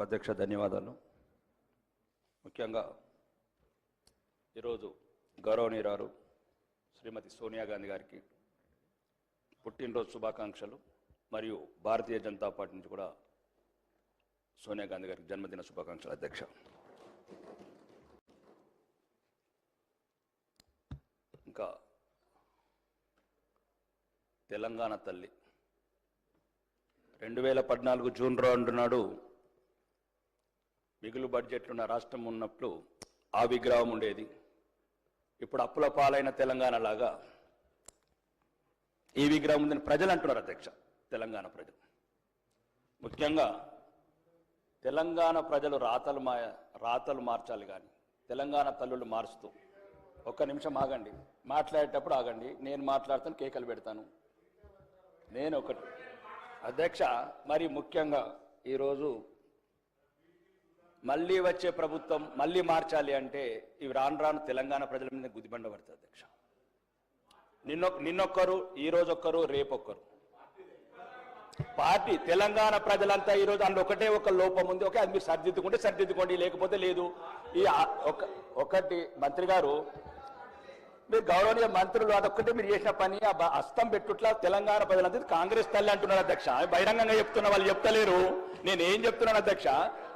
సభకు అధ్యక్ష ధన్యవాదాలు. ముఖ్యంగా ఈరోజు గౌరవనీయురారు శ్రీమతి సోనియా గాంధీ గారికి పుట్టినరోజు శుభాకాంక్షలు. మరియు భారతీయ జనతా పార్టీ నుంచి కూడా సోనియా గాంధీ గారికి జన్మదిన శుభాకాంక్షలు అధ్యక్ష. ఇంకా తెలంగాణ తల్లి. రెండు వేల పద్నాలుగు జూన్ రెండు నాడు మిగులు బడ్జెట్లు ఉన్న రాష్ట్రం ఉన్నప్పుడు ఆ విగ్రహం ఉండేది. ఇప్పుడు అప్పుల పాలైన తెలంగాణ లాగా ఈ విగ్రహం ఉందని ప్రజలు అంటున్నారు అధ్యక్ష తెలంగాణ ప్రజలు. ముఖ్యంగా తెలంగాణ ప్రజలు రాతలు మా రాతలు మార్చాలి కానీ తెలంగాణ తల్లులు మారుస్తూ ఒక్క నిమిషం ఆగండి. మాట్లాడేటప్పుడు ఆగండి. నేను మాట్లాడతాను కేకలు పెడతాను. నేను ఒకటి. అధ్యక్ష మరి ముఖ్యంగా ఈరోజు మళ్ళీ వచ్చే ప్రభుత్వం మళ్ళీ మార్చాలి అంటే ఇవి రాను రాను తెలంగాణ ప్రజల మీద గుదిబండ పడుతుంది అధ్యక్ష. నిన్న నిన్నొక్కరు ఈ రోజు ఒక్కరు రేపొక్కరు. పార్టీ తెలంగాణ ప్రజలంతా ఈరోజు అందులో ఒకటే ఒక లోపం ఉంది. ఓకే అది మీరు సరిదిద్దుకుంటే సరిదిద్దుకోండి లేకపోతే లేదు. ఈ ఒకటి మంత్రి గారు మీరు గౌరవనీయ మంత్రులు అదొక్కటే మీరు చేసిన పని. ఆ అస్తం పెట్టుట్లా తెలంగాణ ప్రజలంతా కాంగ్రెస్ తల్లి అంటున్నారు అధ్యక్ష. బహిరంగంగా చెప్తున్న వాళ్ళు చెప్తలేరు. నేను ఏం చెప్తున్నాను అధ్యక్ష?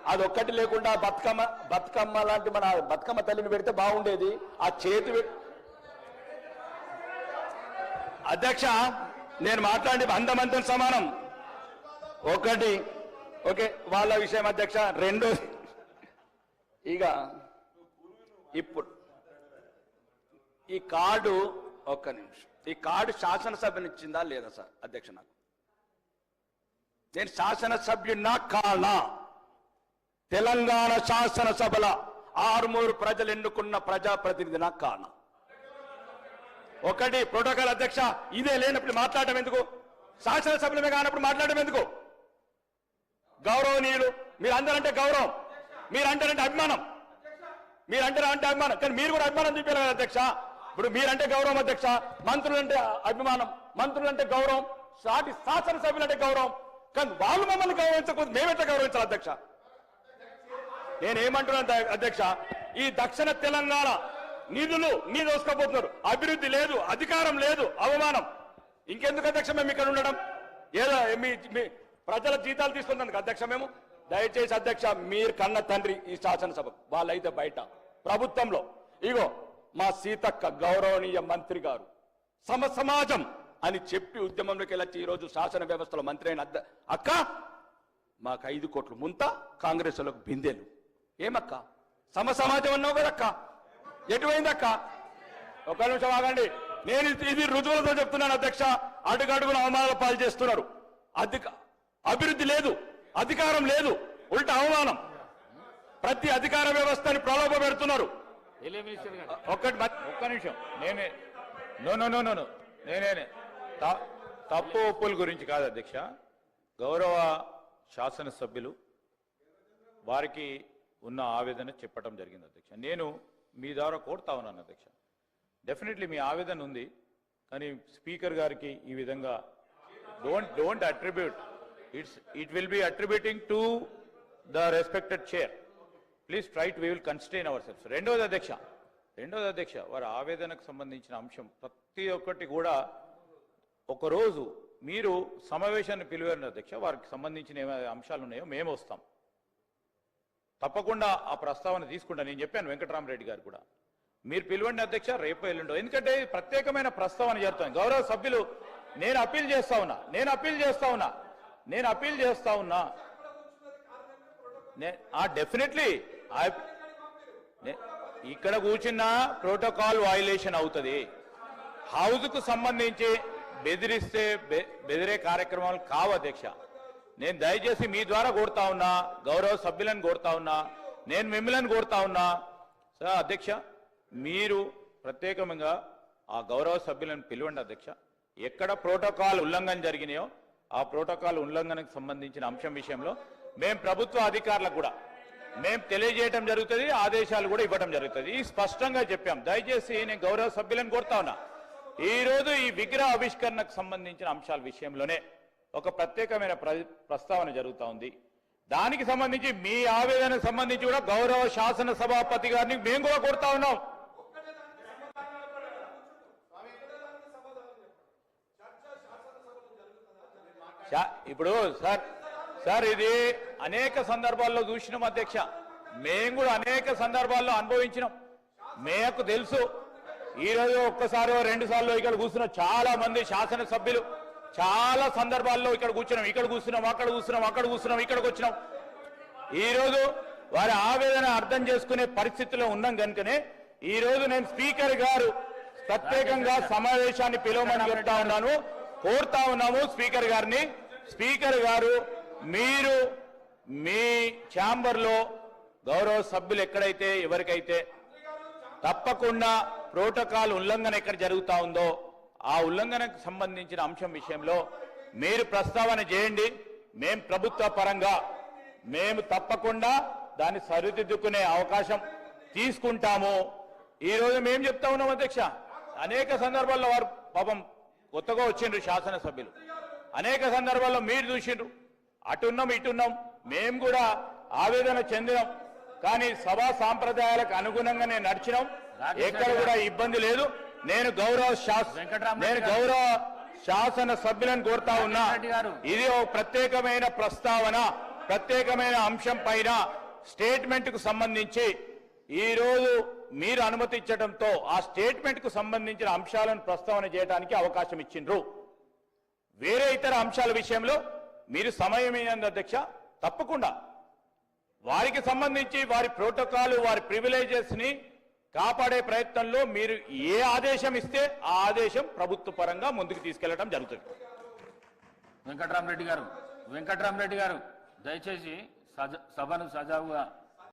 అదొక్కటి లేకుండా బతుకమ్మ బతుకమ్మ లాంటి మన బతుకమ్మ తల్లిని పెడితే బాగుండేది. ఆ చేతి అధ్యక్ష నేను మాట్లాడి అందమంతం సమానం. ఒకటి ఓకే వాళ్ళ విషయం అధ్యక్ష. రెండో ఇక ఇప్పుడు ఈ కార్డు ఒక్క నిమిషం. ఈ కార్డు శాసనసభనిచ్చిందా లేదా సార్ అధ్యక్ష నాకు? నేను శాసనసభ్యున్నా కానా? తెలంగాణ శాసనసభల ఆరుమూరు ప్రజలు ఎన్నుకున్న ప్రజాప్రతినిధినా కానా ఒకటి ప్రోటోకాల్ అధ్యక్ష ఇదే లేనప్పుడు మాట్లాడటం ఎందుకు? శాసనసభ్యులమే కానప్పుడు మాట్లాడటం ఎందుకు? గౌరవనీయులు మీరు అందరంటే గౌరవం మీరు అంటారంటే అభిమానం మీరు అంటే అభిమానం? కానీ మీరు కూడా అభిమానం చూపారు కదా అధ్యక్ష? ఇప్పుడు మీరంటే గౌరవం అధ్యక్ష మంత్రులంటే అభిమానం మంత్రులంటే గౌరవం సాటి శాసనసభ్యులంటే గౌరవం. కానీ వాళ్ళు మమ్మల్ని గౌరవించకూడదు మేమెట్లా గౌరవించాలి అధ్యక్ష? నేనేమంటున్నాను అధ్యక్ష ఈ దక్షిణ తెలంగాణ నిధులు నీ దోసుకోబోతున్నారు అభివృద్ధి లేదు అధికారం లేదు అవమానం. ఇంకెందుకు అధ్యక్ష మేము ఇక్కడ ఉండడం? ఏదో మీ ప్రజల జీతాలు తీసుకున్నందుకు అధ్యక్ష మేము? దయచేసి అధ్యక్ష మీరు కన్న తండ్రి ఈ శాసనసభ వాళ్ళైతే బయట. ప్రభుత్వంలో ఇగో మా సీతక్క గౌరవనీయ మంత్రి గారు సమ సమాజం అని చెప్పి ఉద్యమంలోకి వెళ్ళొచ్చి ఈ రోజు శాసన వ్యవస్థలో మంత్రి అయిన అక్క మాకు ఐదు కోట్లు ముంత కాంగ్రెస్లకు బిందెలు. ఏమక్క? సమ సమాజం అన్నావు కదక్క? ఎటువైందక్క? ఒక నిమిషం ఆగండి. నేను ఇది- రుజువులతో చెప్తున్నాను అధ్యక్ష. అడుగడుగున అవమానాల పాలు చేస్తున్నారు. అధిక అభివృద్ధి లేదు. అధికారం లేదు. ఉల్టా అవమానం. ప్రతి అధికార వ్యవస్థని ప్రలోభ పెడుతున్నారు. ఒక్కటి ఒక్క నిమిషం. నేనే నో నో నో నేనే. త- తప్పు ఒప్పుల గురించి కాదు అధ్యక్ష. గౌరవ శాసనసభ్యులు వారికి ఉన్న ఆవేదన చెప్పడం జరిగింది అధ్యక్ష. నేను మీ ద్వారా కోరుతా ఉన్నాను అధ్యక్ష. డెఫినెట్లీ మీ ఆవేదన ఉంది కానీ స్పీకర్ గారికి ఈ విధంగా don't don't attribute it's it will be attributing to the respected chair please try we will constrain our self రెండోది అధ్యక్ష రెండోది అధ్యక్ష వారి ఆవేదనకు సంబంధించిన అంశం ప్రతి ఒక్కటి కూడా ఒకరోజు మీరు సమావేశాన్ని పిలివారు అధ్యక్ష. వారికి సంబంధించిన ఏమైనా అంశాలు ఉన్నాయో మేము వస్తాం. తప్పకుండా ఆ ప్రస్తావన తీసుకుంటా. నేను చెప్పాను వెంకటరామరెడ్డి గారు కూడా. మీరు పిలవండి అధ్యక్ష రేపు ఎల్లుండో. ఎందుకంటే ప్రత్యేకమైన ప్రస్తావన చేస్తాను గౌరవ సభ్యులు నేను అప్పీల్ చేస్తా ఉన్నా. నేను అప్పీల్ చేస్తా ఉన్నా. నేను అప్పీల్ చేస్తా ఉన్నా. డెఫినెట్లీ. ఇక్కడ కూర్చున్న ప్రోటోకాల్ వయలేషన్ అవుతుంది. హౌస్కు సంబంధించి బెదిరిస్తే బెదిరే కార్యక్రమాలు కావు అధ్యక్ష. నేను దయచేసి మీ ద్వారా కోరుతా ఉన్నా గౌరవ సభ్యులను కోరుతా ఉన్నా నేను మిమ్మల్ని కోరుతా ఉన్నా. సార్ అధ్యక్ష మీరు ప్రత్యేకంగా ఆ గౌరవ సభ్యులను పిలవండి అధ్యక్ష. ఎక్కడ ప్రోటోకాల్ ఉల్లంఘన జరిగినాయో ఆ ప్రోటోకాల్ ఉల్లంఘనకు సంబంధించిన అంశం విషయంలో మేము ప్రభుత్వ అధికారులకు కూడా మేము తెలియజేయటం జరుగుతుంది ఆదేశాలు కూడా ఇవ్వడం జరుగుతుంది. ఈ స్పష్టంగా చెప్పాం. దయచేసి నేను గౌరవ సభ్యులను కోరుతా ఉన్నా. ఈ రోజు ఈ విగ్రహ ఆవిష్కరణకు సంబంధించిన అంశాల విషయంలోనే ఒక ప్రత్యేకమైన ప్ర- ప్రస్తావన జరుగుతా ఉంది. దానికి సంబంధించి మీ ఆవేదనకు సంబంధించి కూడా గౌరవ శాసన సభాపతి గారిని మేము కూడా కోరుతా ఉన్నాం. ఇప్పుడు సార్ సార్ ఇది అనేక సందర్భాల్లో చూసినాం అధ్యక్ష. మేము కూడా అనేక సందర్భాల్లో అనుభవించినాం. మేకు తెలుసు. ఈ రోజు ఒక్కసారి రెండు సార్లు ఇక్కడ కూర్చున్న చాలా మంది శాసనసభ్యులు. చాలా సందర్భాల్లో ఇక్కడ కూర్చున్నాం ఇక్కడ కూర్చున్నాం అక్కడ కూర్చున్నాం అక్కడ కూర్చున్నాం ఇక్కడికి వచ్చినాం. ఈ రోజు వారి ఆవేదన అర్థం చేసుకునే పరిస్థితిలో ఉన్నాం కనుకనే ఈ రోజు నేను స్పీకర్ గారు ప్రత్యేకంగా సమావేశాన్ని పిలవమని చెప్తా ఉన్నాను కోరుతా ఉన్నాము స్పీకర్ గారిని. స్పీకర్ గారు మీరు మీ ఛాంబర్లో గౌరవ సభ్యులు ఎక్కడైతే ఎవరికైతే తప్పకుండా ప్రోటోకాల్ ఉల్లంఘన ఎక్కడ జరుగుతా ఉందో ఆ ఉల్లంఘనకు సంబంధించిన అంశం విషయంలో మీరు ప్రస్తావన చేయండి. మేం ప్రభుత్వ పరంగా మేము తప్పకుండా దాన్ని సరిదిద్దుకునే అవకాశం తీసుకుంటాము. ఈ రోజు మేము చెప్తా ఉన్నాం అధ్యక్ష. అనేక సందర్భాల్లో వారు పాపం కొత్తగా వచ్చిండ్రు శాసనసభ్యులు. అనేక సందర్భాల్లో మీరు చూసిండ్రు. అటున్నాం ఇటున్నాం. మేము కూడా ఆవేదన చెందినాం. కానీ సభా సాంప్రదాయాలకు అనుగుణంగానే నడిచినాం. ఎక్కడ కూడా ఇబ్బంది లేదు. నేను గౌరవ నేను గారు. గౌరవ శాసన సభ్యులను కోరుతా ఉన్నా. ఇది ఒక ప్రత్యేకమైన ప్రస్తావన ప్రత్యేకమైన అంశం పైన స్టేట్మెంట్కు సంబంధించి ఈ రోజు మీరు అనుమతించడంతో ఆ స్టేట్మెంట్కు సంబంధించిన అంశాలను ప్రస్తావన చేయడానికి అవకాశం ఇచ్చిండ్రు వేరే ఇతర అంశాల విషయంలో మీరు సమయం ఏంది అధ్యక్ష తప్పకుండా వారికి సంబంధించి వారి ప్రోటోకాల్ వారి ప్రివిలేజెస్ని కాపాడే ప్రయత్నంలో మీరు ఏ ఆదేశం ఇస్తే ఆ ఆదేశం ప్రభుత్వ పరంగా ముందుకు తీసుకెళ్ళడం జరుగుతుంది. వెంకట్రామరెడ్డి గారు వెంకట్రామరెడ్డి గారు దయచేసి సజ- సభను సజావుగా